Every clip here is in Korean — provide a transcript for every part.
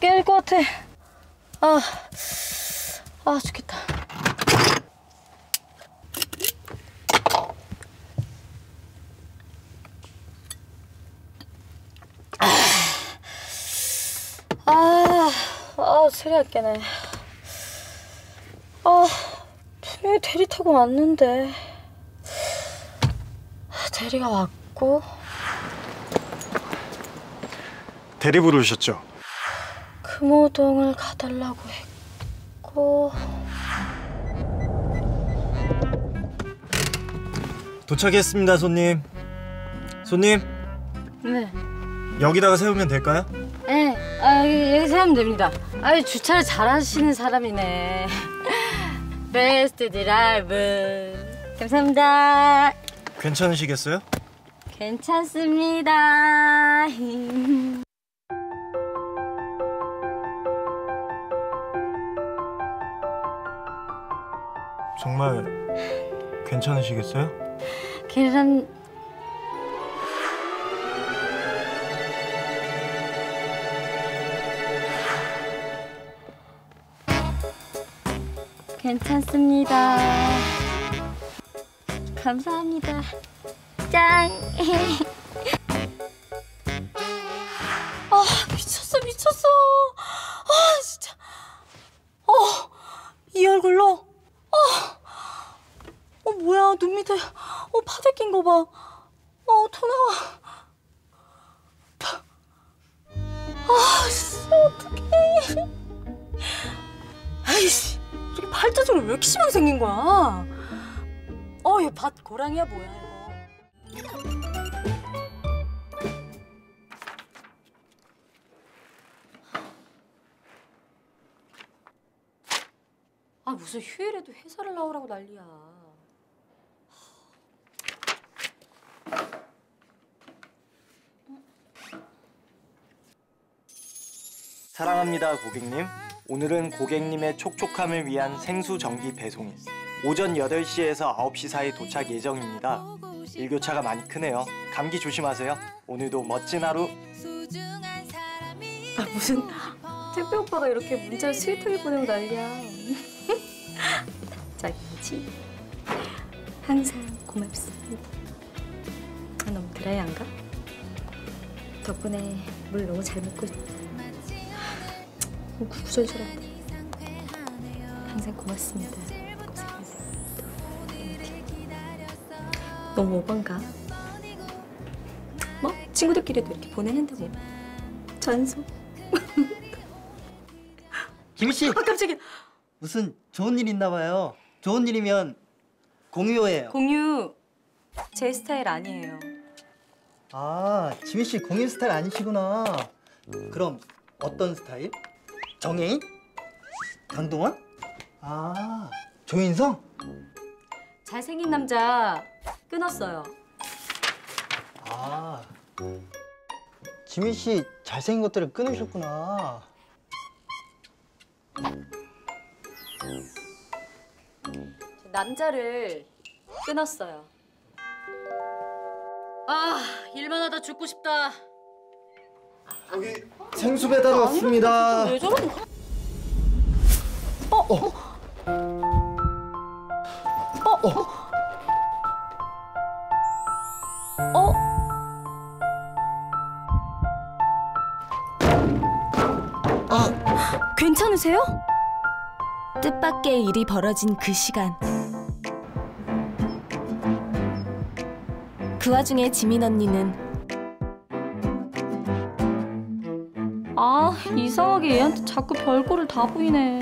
깨질 것 같아. 아, 아, 죽겠다. 아, 아, 소리가 깨네. 아, 분명히 대리 타고 왔는데. 대리가 왔고, 대리 부르셨죠? 금호동을 가달라고 했고. 도착했습니다, 손님. 손님, 네. 여기다가 세우면 될까요? 네, 아, 여기, 여기 세우면 됩니다. 아, 주차를 잘 하시는 사람이네. 베스트 드라이브. 감사합니다. 괜찮으시겠어요? 괜찮습니다. 정말 괜찮으시겠어요? 계란 괜찮습니다. 감사합니다. 짱. 봐. 어 토 나와. 파- 아 진짜 어떡해. 아이씨 이렇게 팔자주름 왜 이렇게 심하게 생긴 거야? 어이 밭 고랑이야 뭐야 이거. 아 무슨 휴일에도 회사를 나오라고 난리야. 사랑합니다 고객님. 오늘은 고객님의 촉촉함을 위한 생수 전기 배송일. 오전 8시에서 9시 사이 도착 예정입니다. 일교차가 많이 크네요. 감기 조심하세요. 오늘도 멋진 하루. 아 무슨 택배 오빠가 이렇게 문자를 스윗하게 보내고 난리야. 자기지 항상 고맙습니다. 아, 너무 드라이한가? 덕분에 물 너무 잘 먹고 구구절절한데 항상 고맙습니다. 고생하세요. 너무 오반가? 뭐 친구들끼리도 이렇게 보내는데 뭐 전속. 김희 씨아 깜짝이야. 무슨 좋은 일 있나 봐요. 좋은 일이면 공유예요. 공유 제 스타일 아니에요. 아 지민 씨 공유 스타일 아니시구나. 그럼 어떤 스타일? 정혜인? 강동원? 아 조인성? 잘생긴 남자 끊었어요. 아 지민 씨 잘생긴 것들을 끊으셨구나. 남자를 끊었어요. 아 일만 하다 죽고 싶다. 여기 생수 배달 왔습니다. 왜 저러는 거야? 어? 어? 어? 어? 아, 괜찮으세요? 뜻밖의 일이 벌어진 그 시간. 그 와중에 지민 언니는 아 이상하게 얘한테 자꾸 별거를 다 보이네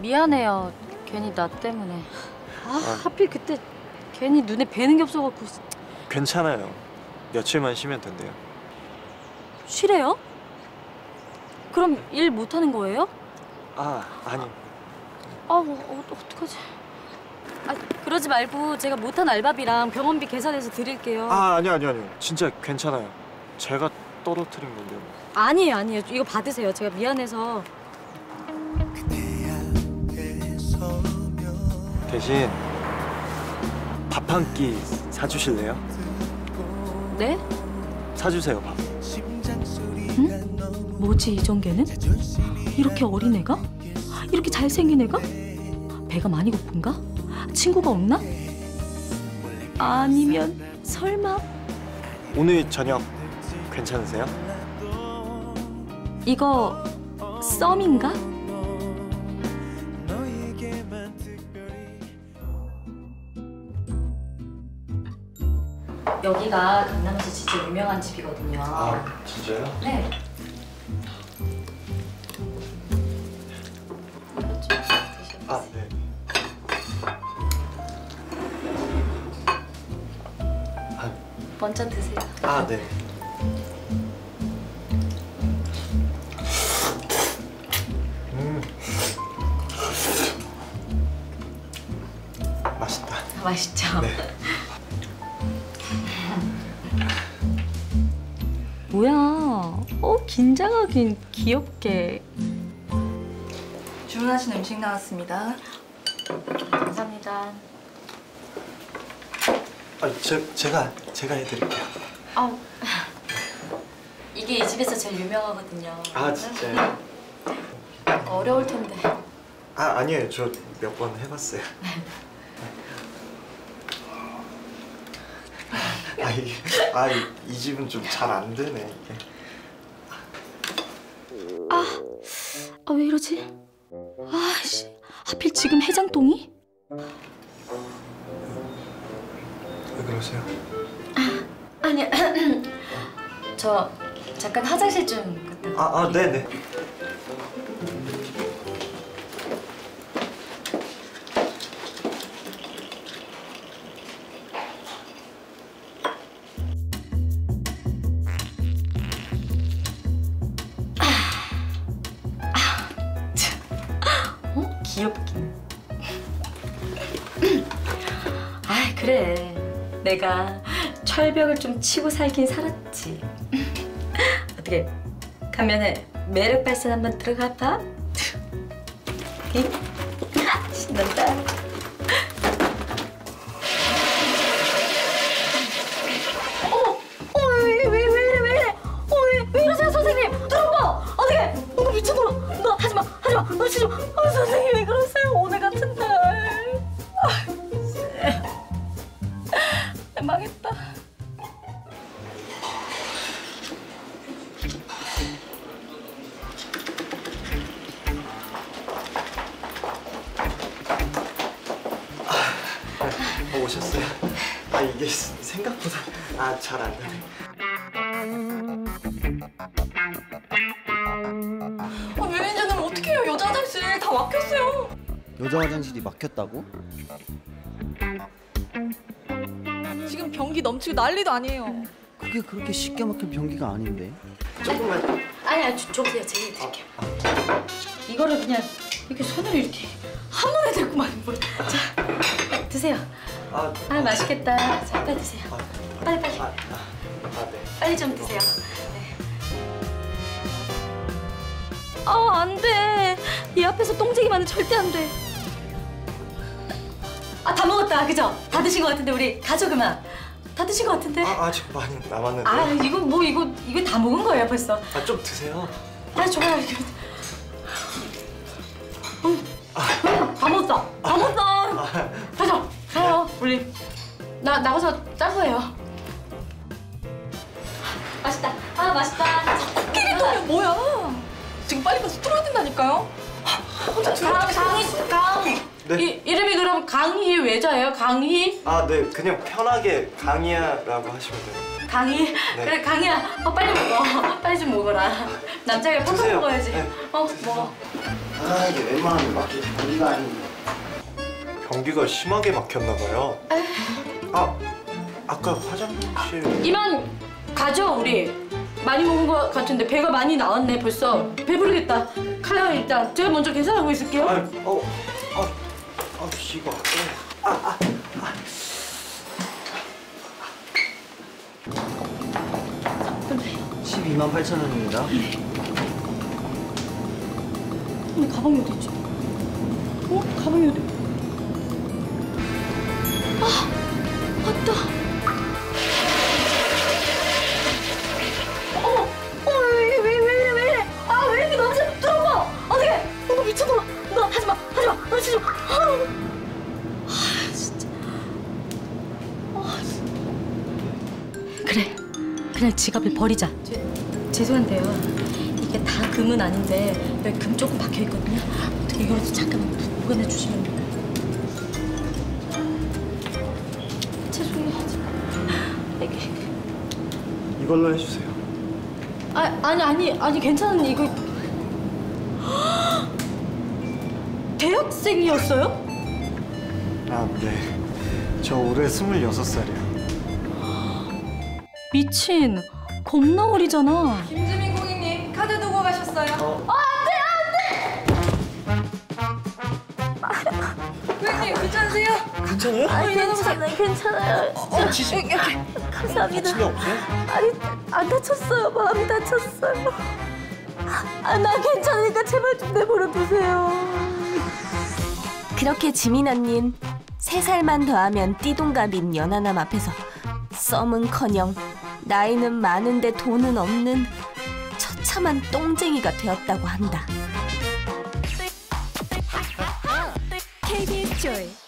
미안해요 괜히 나 때문에 아 하필 그때 괜히 눈에 뵈는 게 없어갖고 괜찮아요. 며칠만 쉬면 된대요. 쉬래요? 그럼 일 못하는 거예요? 아, 아니. 아 어, 어, 어떡하지 아 그러지 말고 제가 못한 알바비랑 병원비 계산해서 드릴게요 아, 아니요, 아니요, 아니요. 진짜 괜찮아요. 제가 떨어뜨린 건데요. 아니에요 아니에요 이거 받으세요 제가 미안해서 대신 밥 한 끼 사주실래요? 네? 사주세요 밥. 뭐지 이정계는? 이렇게 어린 애가? 이렇게 잘생긴 애가? 배가 많이 고픈가? 친구가 없나? 아니면 설마 오늘 저녁 괜찮으세요? 이거 썸인가? 여기가 강남에서 진짜 유명한 집이거든요. 진짜요? 네. 아 네. 먼저 드세요. 아 네. 맛있죠? 네. 뭐야? 어 긴장하긴 귀엽게. 주문하신 음식 나왔습니다. 감사합니다. 아, 제, 제가 제가 해드릴게요. 아 이게 이 집에서 제일 유명하거든요. 아 진짜요? 어려울 텐데. 아 아니에요. 저 몇 번 해봤어요. 아 이게 아이 이 집은 좀 잘 안 되네 이게. 아왜 이러지? 아씨 하필 지금 해장동이? 왜 그러세요? 아니 저 잠깐 화장실 좀 갔다. 아, 아 네 네. 귀엽긴. 아 그래. 내가 철벽을 좀 치고 살긴 살았지. 어떻게 가면은 매력 발산 한번 들어가 봐. 신 이게 생각보다 아 잘안 되네. 아, 매니저님 어떻게 해요? 여자 화장실 다 막혔어요. 여자 화장실이 막혔다고? 지금 변기 넘치고 난리도 아니에요. 그게 그렇게 쉽게 막힌 변기가 아닌데. 조금만. 아니야, 줘, 줘보세요. 제가 드릴게요. 이거를 그냥 이렇게 손으로 이렇게 한 번에 들고만 뭘. 자, 드세요. 아, 아, 맛있겠다. 자, 빨리 드세요. 아, 빨리, 빨리. 아, 아, 아 네. 빨리 좀 드세요. 네. 아, 안 돼. 이 앞에서 똥쟁이만은 절대 안 돼. 아, 다 먹었다. 그죠? 다 드신 것 같은데 우리 가죠 그만. 다 드신 것 같은데. 아 아직 많이 남았는데. 아, 이거 뭐 이거 이거 다 먹은 거예요 벌써. 아, 좀 드세요. 아, 좋아요. 이거. 응. 다 먹었다. 다 나 나가서 짠 거예요. 맛있다. 아, 맛있다. 끼리통이 뭐야? 지금 빨리 가서 틀어야 된다니까요. 혼자 강, 들어가. 강희, 강. 네. 이, 이름이 그럼 강희 외자예요? 강희? 아, 네. 그냥 편하게 강이야라고 하시면 돼요. 강희? 네. 그래, 강희야. 어, 빨리 먹어. 빨리 좀 먹어라. 남자가 팍팍 드세요. 먹어야지. 네. 어, 먹어. 아 이게 웬만하면 막힌 변기가 아닌데. 변기가 심하게 막혔나 봐요. 아, 아까 화장실. 이만 가죠, 우리. 많이 먹은 것 같은데 배가 많이 나왔네, 벌써. 배부르겠다. 가요, 일단. 제가 먼저 계산하고 있을게요. 아, 어, 아, 아, 이거 아까. 12만 8천 원입니다. 근데 가방이 어디 있지? 어? 가방이 어디? 또. 어머, 어머, 왜, 왜, 왜, 왜 이래? 아, 왜 이렇게 넘쳐? 뚫어봐! 어떡해! 어머, 미쳤나? 너 하지 마, 하지 마, 넘치지 마. 아유. 아, 진짜. 아, 진짜. 그래, 그냥 지갑을 버리자. 죄, 죄송한데요. 이게 다 금은 아닌데 여기 금 조금 박혀 있거든요. 어떻게 이걸 잠깐만 보관해 주시면 이걸로 해주세요. 아, 아니 아니 아니 괜찮은 이거 대학생이었어요? 아, 네. 저 올해 스물여섯 살이요. 미친 겁나 어리잖아. 김지민 고객님 카드 두고 가셨어요. 고객님 괜찮으세요? 괜찮아요? 아, 괜찮아요, 괜찮아요. 어, 지수. 감사합니다. 다친 데 없어요? 아니 안 다쳤어요. 마음이 다쳤어요. 아, 나 괜찮으니까 제발 좀 내버려 두세요. 그렇게 지민 언닌 세 살만 더하면 띠동갑인 연하남 앞에서 썸은커녕 나이는 많은데 돈은 없는 처참한 똥쟁이가 되었다고 한다. KBS 조이